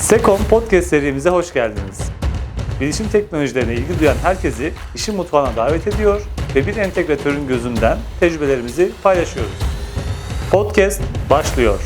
Sekom Podcast serimize hoş geldiniz. Bilişim teknolojilerine ilgi duyan herkesi işin mutfağına davet ediyor ve bir entegratörün gözünden tecrübelerimizi paylaşıyoruz. Podcast başlıyor.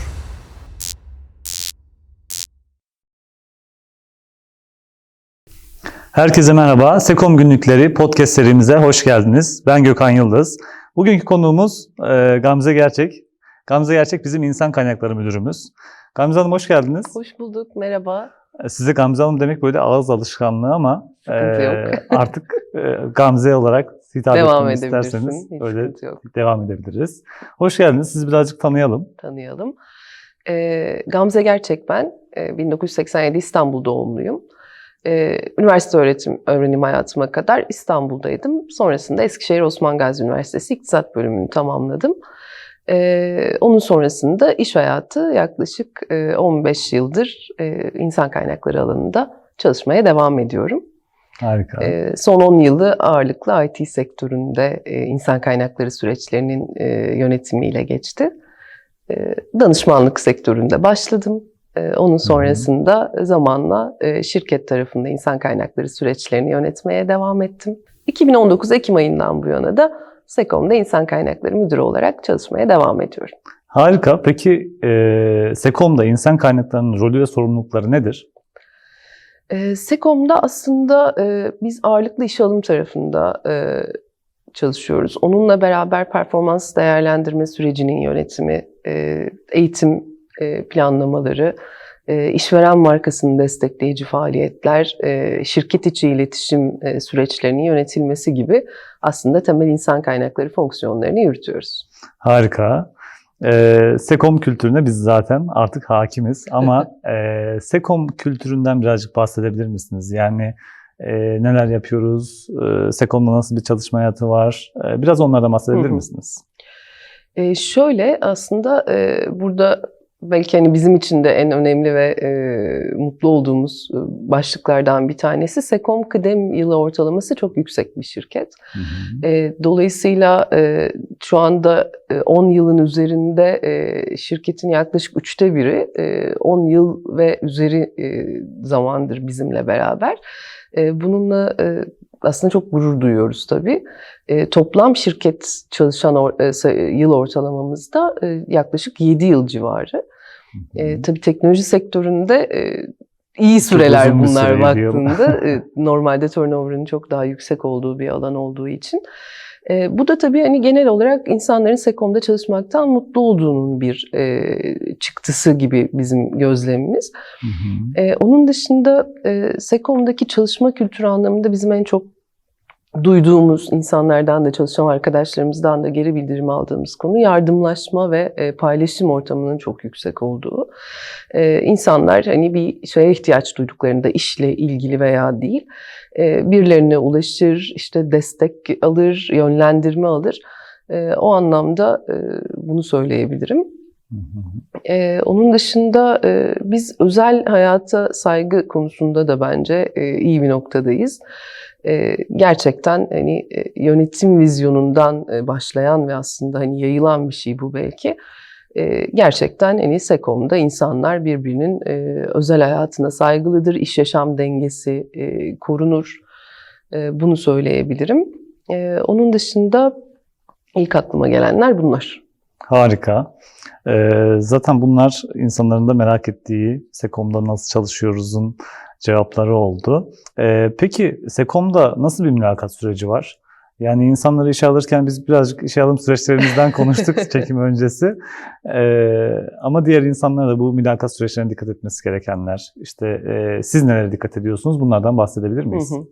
Herkese merhaba. Sekom Günlükleri podcast serimize hoş geldiniz. Ben Gökhan Yıldız. Bugünkü konuğumuz e, Gamze Gerçek. Gamze Gerçek bizim insan kaynakları müdürümüz. Gamze Hanım hoş geldiniz. Hoş bulduk, merhaba. Size Gamze Hanım demek böyle ağız alışkanlığı ama Sıkıntı e, yok. artık e, Gamze olarak hitap Devam etmemi isterseniz hiç öyle yok. devam edebiliriz. Hoş geldiniz. Sizi birazcık tanıyalım. Tanıyalım. Ee, Gamze Gerçek ben. Ee, 1987 İstanbul doğumluyum. Ee, üniversite öğretim öğrenim hayatıma kadar İstanbul'daydım. Sonrasında Eskişehir Osman Gazi Üniversitesi İktisat bölümünü tamamladım. Ee, onun sonrasında iş hayatı yaklaşık e, 15 yıldır e, insan kaynakları alanında çalışmaya devam ediyorum. Harika. Ee, Son 10 yılı ağırlıklı IT sektöründe e, insan kaynakları süreçlerinin e, yönetimiyle geçti. E, Danışmanlık sektöründe başladım. E, Onun sonrasında zamanla e, şirket tarafında insan kaynakları süreçlerini yönetmeye devam ettim. 2019 Ekim ayından bu yana da Sekom'da insan kaynakları müdürü olarak çalışmaya devam ediyorum. Harika. Peki e, Sekom'da insan kaynaklarının rolü ve sorumlulukları nedir? E, Sekom'da aslında e, biz ağırlıklı işe alım tarafında e, çalışıyoruz. Onunla beraber performans değerlendirme sürecinin yönetimi, e, eğitim e, planlamaları, e, işveren markasını destekleyici faaliyetler, e, şirket içi iletişim e, süreçlerinin yönetilmesi gibi aslında temel insan kaynakları fonksiyonlarını yürütüyoruz. Harika. Ee, Sekom kültürüne biz zaten artık hakimiz ama e, Sekom kültüründen birazcık bahsedebilir misiniz? Yani e, neler yapıyoruz? E, Sekom'da nasıl bir çalışma hayatı var? E, biraz onlardan bahsedebilir Hı hı. misiniz? E, şöyle aslında e, burada belki hani bizim için de en önemli ve e, mutlu olduğumuz e, başlıklardan bir tanesi Sekom kıdem yılı ortalaması çok yüksek bir şirket. Hı hı. E, dolayısıyla e, şu anda e, 10 yılın üzerinde e, şirketin yaklaşık üçte biri e, 10 yıl ve üzeri e, zamandır bizimle beraber. E, bununla e, aslında çok gurur duyuyoruz tabii. E, toplam şirket çalışan or- e, yıl ortalamamızda e, yaklaşık 7 yıl civarı. E, tabii teknoloji sektöründe e, iyi süreler bir bunlar süre baktığında. E, normalde turnover'ın çok daha yüksek olduğu bir alan olduğu için. E, bu da tabii hani genel olarak insanların Sekom'da çalışmaktan mutlu olduğunun bir e, çıktısı gibi bizim gözlemimiz. Hı hı. Ee, onun dışında e, Sekom'daki çalışma kültürü anlamında bizim en çok duyduğumuz insanlardan da çalışan arkadaşlarımızdan da geri bildirim aldığımız konu yardımlaşma ve e, paylaşım ortamının çok yüksek olduğu. Ee, insanlar hani bir şeye ihtiyaç duyduklarında işle ilgili veya değil e, birilerine ulaşır, işte destek alır, yönlendirme alır. E, o anlamda e, bunu söyleyebilirim. Ee, onun dışında e, biz özel hayata saygı konusunda da bence e, iyi bir noktadayız. E, gerçekten hani e, yönetim vizyonundan e, başlayan ve aslında hani yayılan bir şey bu belki. E, gerçekten hani Sekom'da insanlar birbirinin e, özel hayatına saygılıdır, iş yaşam dengesi korunur. Bunu söyleyebilirim. Onun dışında ilk aklıma gelenler bunlar. Harika. Ee, zaten bunlar insanların da merak ettiği Sekom'da nasıl çalışıyoruz'un cevapları oldu. Ee, peki Sekom'da nasıl bir mülakat süreci var? Yani insanları işe alırken biz birazcık işe alım süreçlerimizden konuştuk çekim öncesi. Ee, ama diğer insanlara da bu mülakat süreçlerine dikkat etmesi gerekenler. İşte e, siz nelere dikkat ediyorsunuz? Bunlardan bahsedebilir miyiz? Hı hı.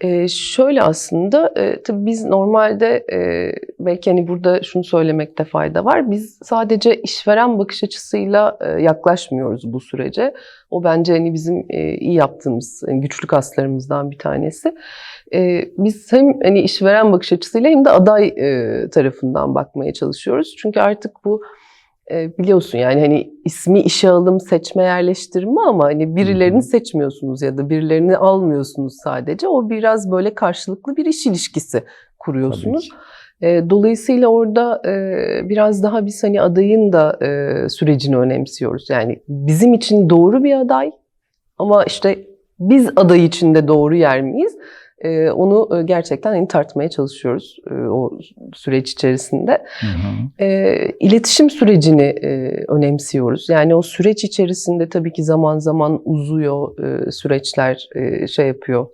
Ee, şöyle aslında e, tabii biz normalde e, belki hani burada şunu söylemekte fayda var. Biz sadece işveren bakış açısıyla e, yaklaşmıyoruz bu sürece. O bence hani bizim e, iyi yaptığımız hani güçlü kaslarımızdan bir tanesi. E, biz hem hani işveren bakış açısıyla hem de aday e, tarafından bakmaya çalışıyoruz. Çünkü artık bu e, biliyorsun yani hani ismi işe alım, seçme, yerleştirme ama hani birilerini seçmiyorsunuz ya da birilerini almıyorsunuz sadece. O biraz böyle karşılıklı bir iş ilişkisi kuruyorsunuz. E, dolayısıyla orada e, biraz daha biz hani adayın da e, sürecini önemsiyoruz. Yani bizim için doğru bir aday ama işte biz aday için de doğru yer miyiz? E, onu gerçekten hani tartmaya çalışıyoruz e, o süreç içerisinde. Hı hı. E, iletişim sürecini e, önemsiyoruz. Yani o süreç içerisinde tabii ki zaman zaman uzuyor e, süreçler e, şey yapıyor.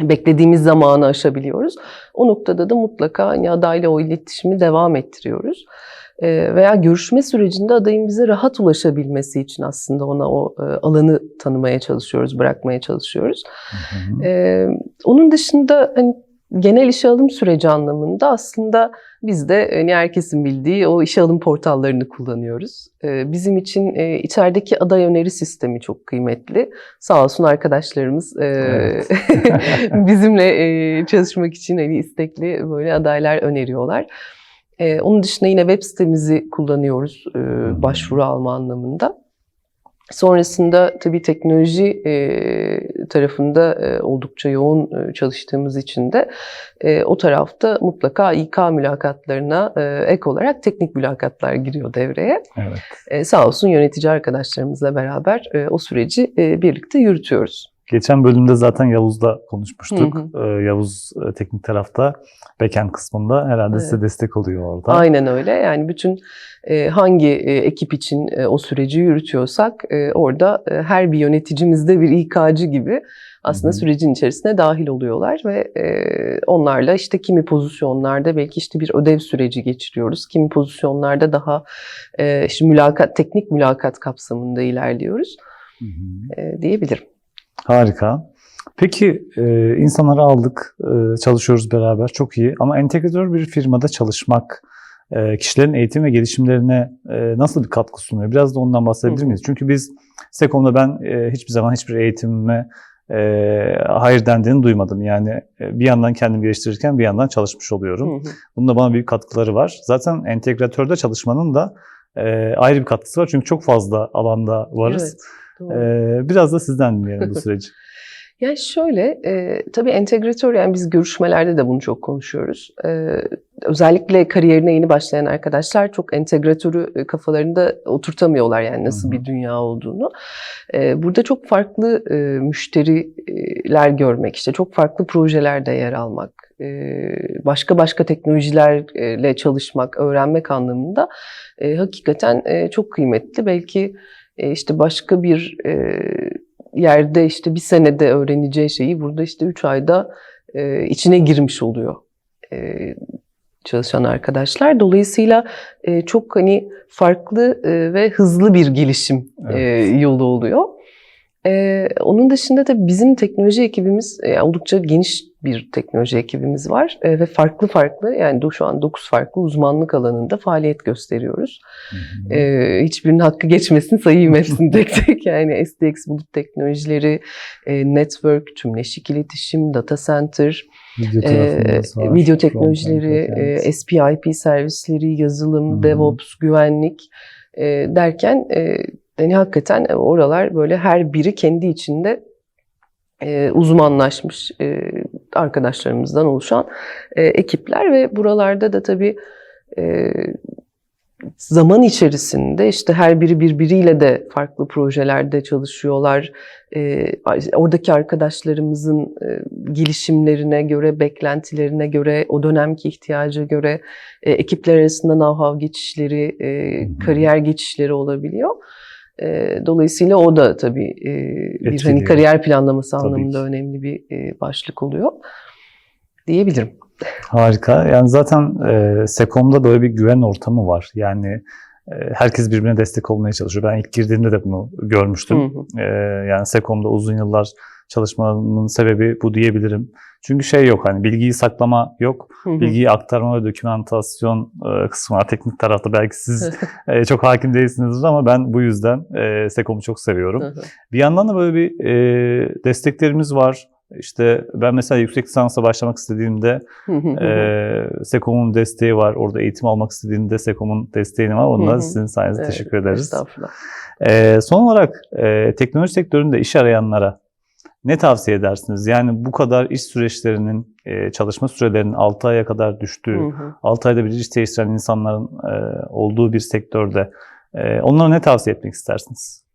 Beklediğimiz zamanı aşabiliyoruz. O noktada da mutlaka hani adayla o iletişimi devam ettiriyoruz. E, veya görüşme sürecinde adayın bize rahat ulaşabilmesi için aslında ona o e, alanı tanımaya çalışıyoruz, bırakmaya çalışıyoruz. Hı hı. Ee, onun dışında hani genel işe alım süreci anlamında aslında biz de hani herkesin bildiği o işe alım portallarını kullanıyoruz. Ee, bizim için e, içerideki aday öneri sistemi çok kıymetli. Sağ olsun arkadaşlarımız e, Evet. bizimle e, çalışmak için hani istekli böyle adaylar öneriyorlar. Ee, onun dışında yine web sitemizi kullanıyoruz e, başvuru alma anlamında. Sonrasında tabii teknoloji e, tarafında e, oldukça yoğun e, çalıştığımız için de e, o tarafta mutlaka İK mülakatlarına e, ek olarak teknik mülakatlar giriyor devreye. Evet. E, sağ olsun yönetici arkadaşlarımızla beraber e, o süreci e, birlikte yürütüyoruz. Geçen bölümde zaten Yavuz'la konuşmuştuk. Hı Ee, Yavuz e, teknik tarafta, backend kısmında herhalde Evet. size destek oluyor orada. Aynen öyle. Yani bütün e, hangi e, ekip için o süreci yürütüyorsak orada her bir yöneticimiz de bir İK'cı gibi aslında Hı hı. sürecin içerisine dahil oluyorlar ve onlarla işte kimi pozisyonlarda belki işte bir ödev süreci geçiriyoruz. Kimi pozisyonlarda daha işte mülakat, teknik mülakat kapsamında ilerliyoruz Hı hı. diyebilirim. Harika. Peki e, insanları aldık, e, çalışıyoruz beraber, çok iyi. Ama entegratör bir firmada çalışmak e, kişilerin eğitim ve gelişimlerine e, nasıl bir katkı sunuyor? Biraz da ondan bahsedebilir miyiz? Çünkü biz Sekom'da ben e, hiçbir zaman hiçbir eğitimime e, hayır dendiğini duymadım. Yani e, bir yandan kendimi geliştirirken bir yandan çalışmış oluyorum. Hı hı. Bunun da bana büyük katkıları var. Zaten entegratörde çalışmanın da e, ayrı bir katkısı var. Çünkü çok fazla alanda varız. Evet, doğru. E, biraz da sizden dinleyelim bu süreci. Yani şöyle, e, tabii entegratör yani biz görüşmelerde de bunu çok konuşuyoruz. E, özellikle kariyerine yeni başlayan arkadaşlar çok entegratörü e, kafalarında oturtamıyorlar yani nasıl bir dünya olduğunu. E, burada çok farklı e, müşteriler görmek, işte çok farklı projelerde yer almak, e, başka başka teknolojilerle çalışmak, öğrenmek anlamında e, hakikaten e, çok kıymetli. Belki işte başka bir e, yerde işte bir senede öğreneceği şeyi burada işte üç ayda e, içine girmiş oluyor e, çalışan arkadaşlar. Dolayısıyla e, çok hani farklı e, ve hızlı bir gelişim e, Evet. yolu oluyor. E, onun dışında da bizim teknoloji ekibimiz e, oldukça geniş bir teknoloji ekibimiz var E, ve farklı farklı yani şu an 9 farklı uzmanlık alanında faaliyet gösteriyoruz. Hı hı. Ee, hiçbirinin hakkı geçmesin sayayım hepsini tek tek. Yani SDX bulut teknolojileri, e, network, tümleşik iletişim, data center, Video e, video teknolojileri, e, SPIP servisleri, yazılım, Hı hı. DevOps, güvenlik e, derken e, yani hakikaten oralar böyle her biri kendi içinde e, uzmanlaşmış e, arkadaşlarımızdan oluşan e, ekipler ve buralarda da tabii e, zaman içerisinde işte her biri birbiriyle de farklı projelerde çalışıyorlar. E, oradaki arkadaşlarımızın e, gelişimlerine göre, beklentilerine göre, o dönemki ihtiyaca göre e, ekipler arasında know-how geçişleri, e, kariyer geçişleri olabiliyor. E, dolayısıyla o da tabii e, bir hani kariyer planlaması Tabii anlamında ki. önemli bir e, başlık oluyor diyebilirim. Harika. Yani zaten e, Sekom'da böyle bir güven ortamı var. Yani e, herkes birbirine destek olmaya çalışıyor. Ben ilk girdiğimde de bunu görmüştüm. Hı hı. E, yani Sekom'da uzun yıllar çalışmanın sebebi bu diyebilirim. Çünkü şey yok hani bilgiyi saklama yok. Hı hı. Bilgiyi aktarma ve dokümantasyon e, kısmı var. Teknik tarafta belki siz e, çok hakim değilsinizdir ama ben bu yüzden e, Sekom'u çok seviyorum. Hı hı. Bir yandan da böyle bir e, desteklerimiz var. İşte ben mesela yüksek lisansa başlamak istediğimde e, Sekom'un desteği var. Orada eğitim almak istediğinde Sekom'un desteğini var. Hı. sizin sayenizde Evet, teşekkür ederiz. Estağfurullah. E, son olarak e, teknoloji sektöründe iş arayanlara ne tavsiye edersiniz? Yani bu kadar iş süreçlerinin, e, çalışma sürelerinin 6 aya kadar düştüğü, Hı hı. 6 ayda bir iş değiştiren insanların e, olduğu bir sektörde e, onlara ne tavsiye etmek istersiniz?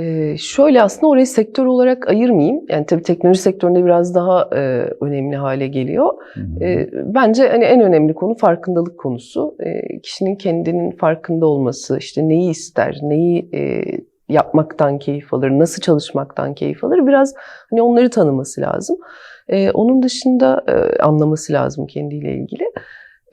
Ee, şöyle aslında orayı sektör olarak ayırmayayım. Yani tabii teknoloji sektöründe biraz daha e, önemli hale geliyor. Hı hı. E, bence hani en önemli konu farkındalık konusu. E, kişinin kendinin farkında olması, işte neyi ister, neyi e, yapmaktan keyif alır, nasıl çalışmaktan keyif alır biraz hani onları tanıması lazım. E, onun dışında e, anlaması lazım kendiyle ilgili.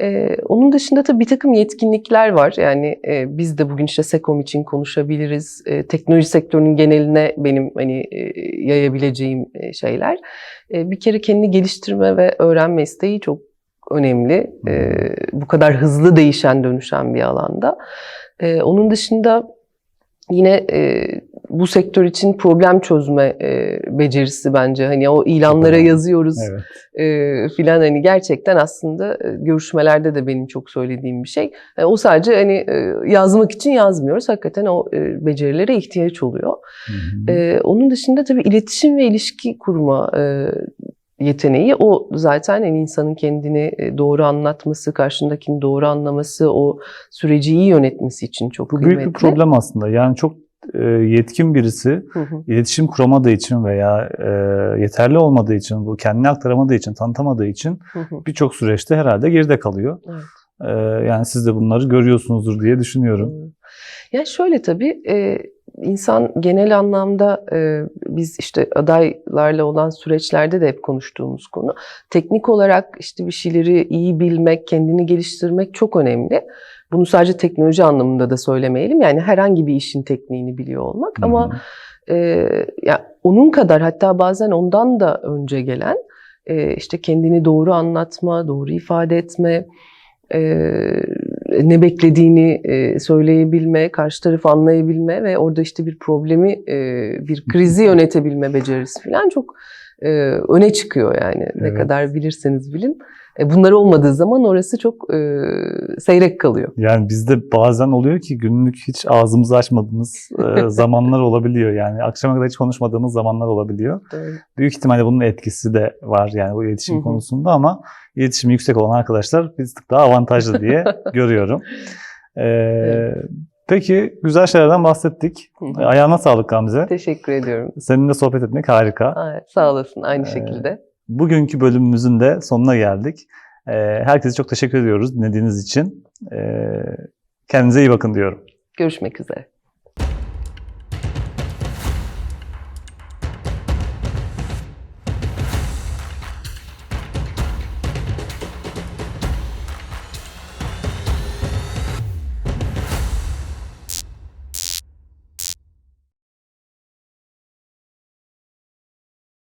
E, onun dışında tabii bir takım yetkinlikler var. Yani e, biz de bugün işte SECOM için konuşabiliriz. E, teknoloji sektörünün geneline benim hani e, yayabileceğim e, şeyler. E, bir kere kendini geliştirme ve öğrenme isteği çok önemli. E, bu kadar hızlı değişen dönüşen bir alanda. E, onun dışında yine e, bu sektör için problem çözme e, becerisi bence. Hani o ilanlara yazıyoruz Evet. e, filan hani gerçekten aslında e, görüşmelerde de benim çok söylediğim bir şey. E, o sadece hani e, yazmak için yazmıyoruz. Hakikaten o e, becerilere ihtiyaç oluyor. Hı hı. E, onun dışında tabii iletişim ve ilişki kurma e, yeteneği o zaten hani insanın kendini e, doğru anlatması, karşındakini doğru anlaması, o süreci iyi yönetmesi için çok Bu kıymetli. büyük bir problem aslında. Yani çok e, yetkin birisi Hı hı. iletişim kuramadığı için veya e, yeterli olmadığı için, bu kendini aktaramadığı için, tanıtamadığı için Hı hı. birçok süreçte herhalde geride kalıyor. Evet. E, yani siz de bunları görüyorsunuzdur diye düşünüyorum. Doğru. Ya şöyle tabii e, insan genel anlamda e, biz işte adaylarla olan süreçlerde de hep konuştuğumuz konu. Teknik olarak işte bir şeyleri iyi bilmek, kendini geliştirmek çok önemli. Bunu sadece teknoloji anlamında da söylemeyelim. Yani herhangi bir işin tekniğini biliyor olmak. Hı Ama e, ya onun kadar hatta bazen ondan da önce gelen e, işte kendini doğru anlatma, doğru ifade etme, e, ne beklediğini e, söyleyebilme, karşı tarafı anlayabilme ve orada işte bir problemi, e, bir krizi yönetebilme becerisi falan çok e, öne çıkıyor yani. Ne Evet. kadar bilirseniz bilin. E, bunlar olmadığı zaman orası çok e, seyrek kalıyor. Yani bizde bazen oluyor ki günlük hiç ağzımızı açmadığımız e, zamanlar olabiliyor. Yani akşama kadar hiç konuşmadığımız zamanlar olabiliyor. Büyük ihtimalle bunun etkisi de var yani bu iletişim Hı hı. konusunda ama iletişimi yüksek olan arkadaşlar tık daha avantajlı diye görüyorum. Ee, Peki güzel şeylerden bahsettik. Ayağına sağlık Gamze. Teşekkür ediyorum. Seninle sohbet etmek harika. Aa, sağ olasın aynı Ee, şekilde. Bugünkü bölümümüzün de sonuna geldik. Ee, Herkese çok teşekkür ediyoruz dinlediğiniz için. Ee, Kendinize iyi bakın diyorum. Görüşmek üzere.